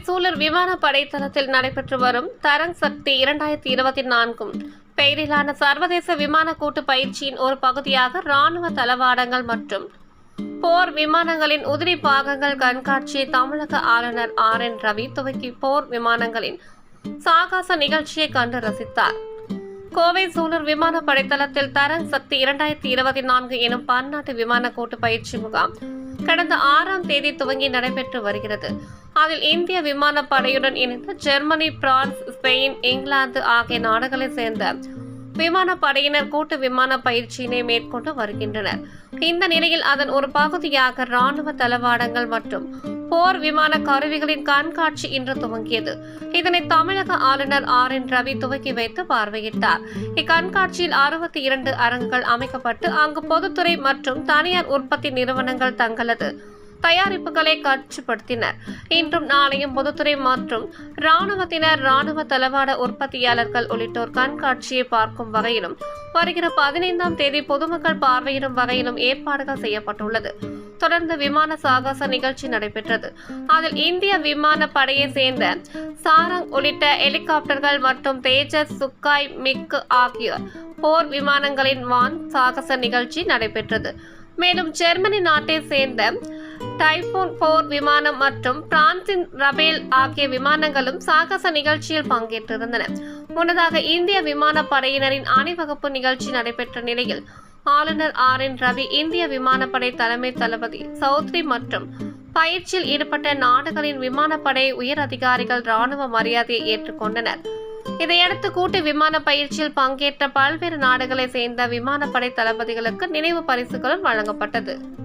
சூலர் விமானப்படை தளத்தில் நடைபெற்று வரும் தரங் சக்தி இரண்டாயிரத்தி இருபத்தி நான்கும் பெயரிலான சர்வதேச விமான கூட்டு பயிற்சியின் ஒரு பகுதியாக ராணுவ தளவாடங்கள் மற்றும் போர் விமானங்களின் உதிரி பாகங்கள் கண்காட்சியை தமிழக ஆளுநர் ஆர் என் ரவி துவக்கி போர் விமானங்களின் சாகச நிகழ்ச்சியை கண்டு ரசித்தார். கோவை சூலூர் விமான படைத்தளத்தில் தரங் சக்தி இரண்டாயிரத்தி இருபத்தி நான்கு எனும் பன்னாட்டு விமான கூட்டு பயிற்சி முகாம் கடந்த ஆறாம் தேதி துவங்கி நடைபெற்று வருகிறது. அதில் இந்திய விமானப்படையுடன் இணைந்து ஜெர்மனி பிரான்ஸ் ஸ்பெயின் இங்கிலாந்து ஆகிய நாடுகளைச் சேர்ந்த விமானப்படையினர் கூட்டு விமான பயிற்சியினை மேற்கொண்டு வருகின்றனர். இந்த நிலையில் அதன் ஒரு பகுதியாக ராணுவ தளவாடங்கள் மற்றும் போர் விமான கருவிகளின் கண்காட்சி இன்று துவங்கியது. இதனை தமிழக ஆளுநர் ஆர் என் ரவி துவக்கி வைத்து பார்வையிட்டார். இக்கண்காட்சியில் அறுபத்தி இரண்டு அரங்குகள் அமைக்கப்பட்டு அங்கு பொதுத்துறை மற்றும் தனியார் உற்பத்தி நிறுவனங்கள் தங்களது தயாரிப்புகளை காட்சிப்படுத்தினர் இன்றும் நாளையும் பொதுத்துறை மற்றும் ராணுவத்தினர் ராணுவ தளவாட உற்பத்தியாளர்கள் உள்ளிட்டோர் கண்காட்சியை பார்க்கும் வகையிலும் வருகிற பதினைந்தாம் தேதி பொதுமக்கள் பார்வையிடும் வகையிலும் ஏற்பாடுகள் செய்யப்பட்டுள்ளது. தொடர்ந்து விமான சாகச நிகழ்ச்சி நடைபெற்றது. அதில் இந்திய விமான படையை சேர்ந்த சாரங் உள்ளிட்ட ஹெலிகாப்டர்கள் மற்றும் தேஜஸ் சுக்காய் மிக்கு ஆகியோர் போர் விமானங்களின் வான் சாகச நிகழ்ச்சி நடைபெற்றது. மேலும் ஜெர்மனி நாட்டை சேர்ந்த டைபோன் போர் விமானம் மற்றும் பிரான்சின் ரபேல் ஆகிய விமானங்களும் சாகச நிகழ்ச்சியில் பங்கேற்றிருந்தன. முன்னதாக இந்திய விமானப்படையினரின் அணிவகுப்பு நிகழ்ச்சி நடைபெற்ற நிலையில் ஆளுநர் ஆர் என் ரவி இந்திய விமானப்படை தலைமை தளபதி சௌத்ரி மற்றும் பயிற்சியில் ஈடுபட்ட நாடுகளின் விமானப்படை உயர் அதிகாரிகள் ராணுவ மரியாதையை ஏற்றுக்கொண்டனர் இதையடுத்து கூட்டு விமான பயிற்சியில் பங்கேற்ற பல்வேறு நாடுகளை சேர்ந்த விமானப்படை தளபதிகளுக்கு நினைவு பரிசுகளும் வழங்கப்பட்டது.